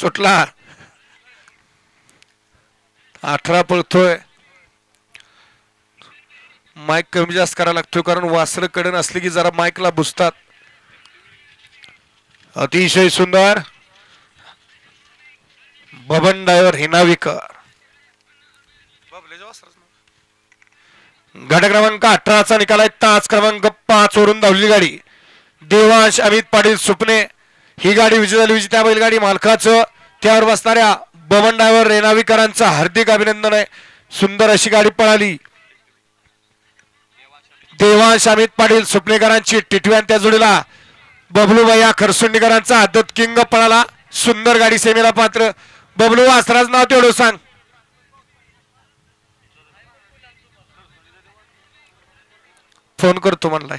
सुटला. अठरा पळतोय. माईक कमी जास्त करायला लागतोय कारण वासर कडन असले की जरा माईकला बुसतात अतिशय सुंदर. बबन डायवर हिनाविकर. गट क्रमांक अठराचा निकाल आहे. तास क्रमांक पाच वरून धावली गाडी. देवांश अमित पाटील सुपणे. ही गाडी विजय झाली विजय बैलगाडी मालकाचं. त्यावर बसणाऱ्या बबन डायव्हर रेणावीकरांचं हार्दिक अभिनंदन आहे. सुंदर अशी गाडी पळाली. देवांश अमित पाटील सुपणेकरांची टिटव्यान त्या जोडीला बबलूबाई खरसुंडीकरांचा आदत किंग पळाला. सुंदर गाडी सेमीला पात्र. बबलू वासराज नाव तेवढं सांग. फोन करतो म्हणलाय.